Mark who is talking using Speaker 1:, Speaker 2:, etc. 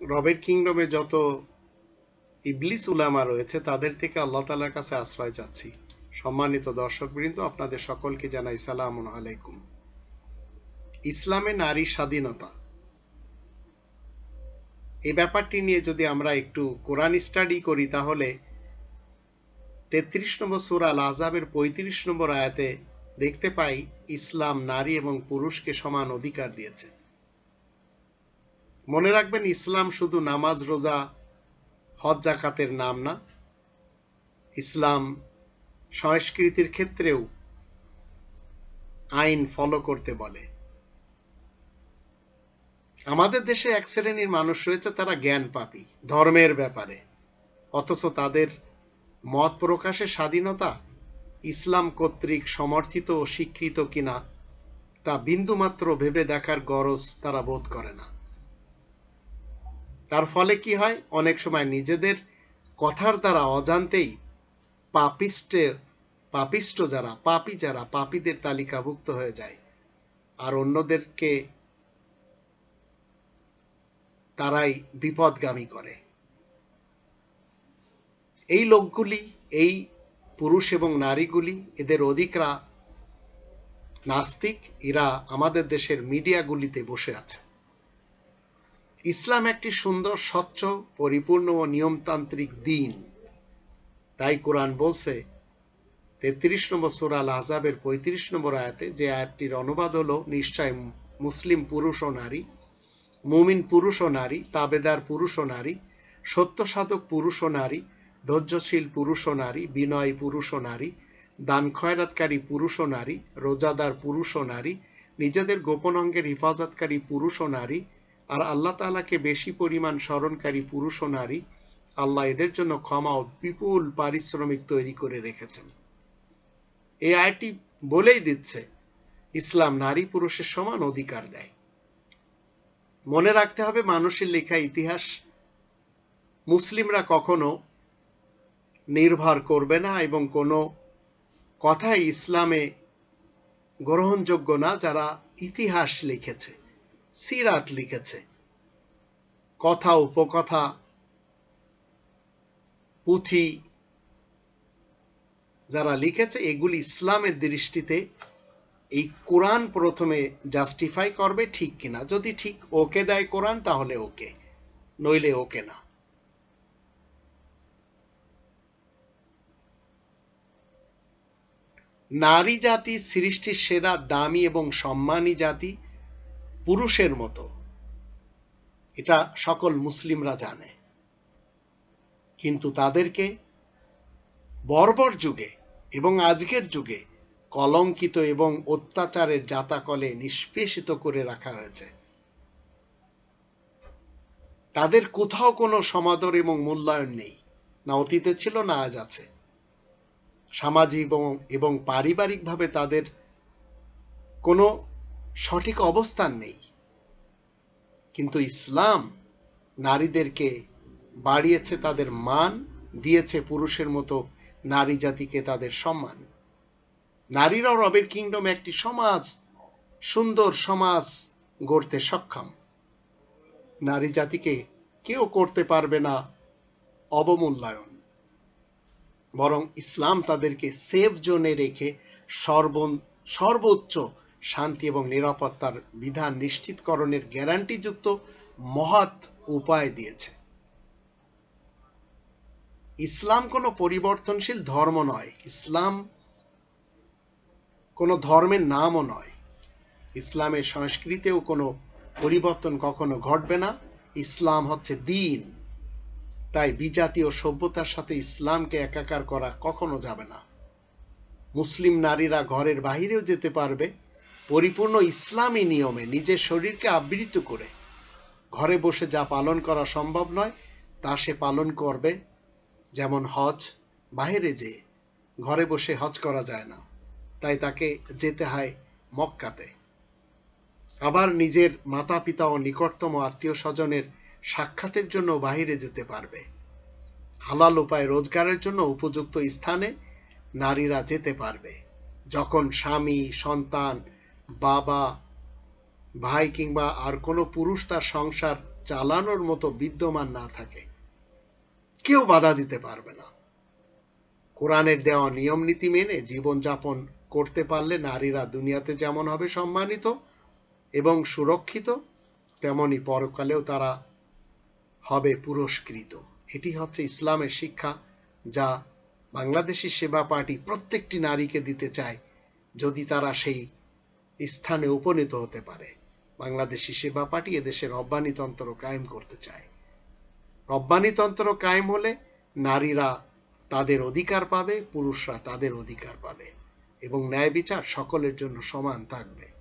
Speaker 1: রবের কিংডমে যত ইবলিস উলামা রয়েছে, তাদের থেকে আল্লাহ তালার কাছে আশ্রয় চাচ্ছি। সম্মানিত দর্শকবৃন্দ, আপনাদের সকলকে জানাই সালাম আলাইকুম। ইসলামে নারী স্বাধীনতা। এই ব্যাপারটি নিয়ে যদি আমরা একটু কোরআন স্টাডি করি, তাহলে তেত্রিশ নম্বর সুরা আল আজাবের পঁয়ত্রিশ নম্বর আয়াতে দেখতে পাই, ইসলাম নারী এবং পুরুষকে সমান অধিকার দিয়েছে। মনে রাখবেন, ইসলাম শুধু নামাজ, রোজা, হজ জাকাতের নাম না। ইসলাম সংস্কৃতির ক্ষেত্রেও আইন ফলো করতে বলে। আমাদের দেশে এক শ্রেণির মানুষ রয়েছে, তারা জ্ঞান পাপী, ধর্মের ব্যাপারে। অথচ তাদের মত প্রকাশের স্বাধীনতা ইসলাম কর্তৃক সমর্থিত ও স্বীকৃত কিনা, তা বিন্দুমাত্র ভেবে দেখার গরজ তারা বোধ করে না। তার ফলে কি হয়? অনেক সময় নিজেদের কথার দ্বারা অজান্তেই পাপিষ্টে, পাপিষ্ট যারা, পাপি যারা, পাপীদের তালিকাভুক্ত হয়ে যায়। আর অন্যদেরকে তারাই বিপদগামী করে। এই লোকগুলি, এই পুরুষ এবং নারীগুলি, এদের অধিকরা নাস্তিক। এরা আমাদের দেশের মিডিয়াগুলিতে বসে আছে। ইসলাম একটি সুন্দর, স্বচ্ছ, পরিপূর্ণ ও নিয়মতান্ত্রিক দিন। তাই কোরআন বলছে, তেত্রিশ নম্বর সুরাল আজাবের পঁয়ত্রিশ নম্বর আয়াতে যে আয়াতটির অনুবাদ হলো, নিশ্চয় মুসলিম পুরুষ ও নারী, মুমিন পুরুষ ও নারী, তাবেদার পুরুষ ও নারী সত্য সাধক পুরুষ ও নারী, ধৈর্যশীল পুরুষ ও নারী, বিনয় পুরুষ ও নারী, দান খয়রাতকারী পুরুষ ও নারী, রোজাদার পুরুষ ও নারী, নিজেদের গোপন অঙ্গের হিফাজতকারী পুরুষ ও নারী আর আল্লাহ তালাকে বেশি পরিমাণ স্মরণকারী পুরুষ ও নারী আল্লাহ এদের জন্য ক্ষমা ও বিপুল পারিশ্রমিক তৈরি করে রেখেছেন। এই আয়টি বলেই দিচ্ছে, ইসলাম নারী পুরুষের সমান অধিকার দেয়। মনে রাখতে হবে, মানুষের লেখা ইতিহাস মুসলিমরা কখনো নির্ভর করবে না এবং কোনো কথাই ইসলামে গ্রহণযোগ্য না যারা ইতিহাস লিখেছে। সিরাত লিখেছে। কথা, উপকথা, পুঁথি যারা লিখেছে, এগুলি ইসলামের দৃষ্টিতে এই কোরআন প্রথমে জাস্টিফাই করবে ঠিক কিনা। যদি ঠিক ওকে দেয় কোরআন, তাহলে ওকে, নইলে ওকে না। নারী জাতি, সৃষ্টির সেরা, দামি এবং সম্মানী জাতি পুরুষের মতো। এটা সকল মুসলিমরা জানে। কিন্তু তাদেরকে বর্বর যুগে এবং আজকের যুগে কলঙ্কিত এবং অত্যাচারের জাতাকলে নিষ্পেষিত করে রাখা হয়েছে। তাদের কোথাও কোনো সমাদর এবং মূল্যায়ন নেই। না অতীতে ছিল, না আজ আছে। সামাজিক এবং পারিবারিকভাবে তাদের কোনো সঠিক অবস্থান নেই। কিন্তু ইসলাম নারীদেরকে বাড়িয়েছে তাদের মান, দিয়েছে পুরুষের মতো নারী জাতিকে তাদের সম্মান। নারীরাও রবের কিংডম একটি সমাজ, সুন্দর সমাজ গড়তে সক্ষম। নারী জাতিকে কেউ করতে পারবে না অবমূল্যায়ন। বরং ইসলাম তাদেরকে সেফ জোনে রেখে সর্ব সর্বোচ্চ শান্তি এবং নিরাপত্তার বিধান নিশ্চিতকরণের গ্যারান্টিযুক্ত মহৎ উপায় দিয়েছে। ইসলাম কোনো পরিবর্তনশীল ধর্ম নয়। ইসলাম কোনো ধর্মের নামও নয়। ইসলামের সংস্কৃতিও কোনো পরিবর্তন কখনো ঘটবে না। ইসলাম হচ্ছে দিন। তাই বিজাতীয় সভ্যতার সাথে ইসলামকে একাকার করা কখনো যাবে না। মুসলিম নারীরা ঘরের বাহিরেও যেতে পারবে পরিপূর্ণ ইসলামী নিয়মে নিজের শরীরকে আবৃত করে। ঘরে বসে যা পালন করা সম্ভব নয়, তা সে পালন করবে। যেমন হজ, বাহিরে যেয়ে ঘরে বসে হজ করা যায় না, তাই তাকে যেতে হয় মক্কাতে। আবার নিজের মাতা পিতা ও নিকটতম আত্মীয় স্বজনের সাক্ষাতের জন্য বাহিরে যেতে পারবে। হালাল উপায় রোজগারের জন্য উপযুক্ত স্থানে নারীরা যেতে পারবে। যখন স্বামী, সন্তান বাবা, ভাই কিংবা আর কোনো পুরুষ তার সংসার চালানোর মতো বিদ্যমান না থাকে। কেউ বাধা দিতে পারবে না। কোরআনের দেওয়া নিয়ম নীতি মেনে জীবনযাপন করতে পারলে নারীরা দুনিয়াতে যেমন হবে সম্মানিত এবং সুরক্ষিত, তেমনি পরকালেও তারা হবে পুরস্কৃত। এটি হচ্ছে ইসলামের শিক্ষা, যা বাংলাদেশি সেবা পার্টি প্রত্যেকটি নারীকে দিতে চায়, যদি তারা সেই স্থানে উপনীত হতে পারে। বাংলাদেশি সেবা পার্টি রব্বানি রব্বানিতন্ত্র কায়েম করতে চায়। রব্বানিতন্ত্র কায়েম হলে নারীরা তাদের অধিকার পাবে, পুরুষরা তাদের অধিকার পাবে এবং ন্যায় বিচার সকলের জন্য সমান থাকবে।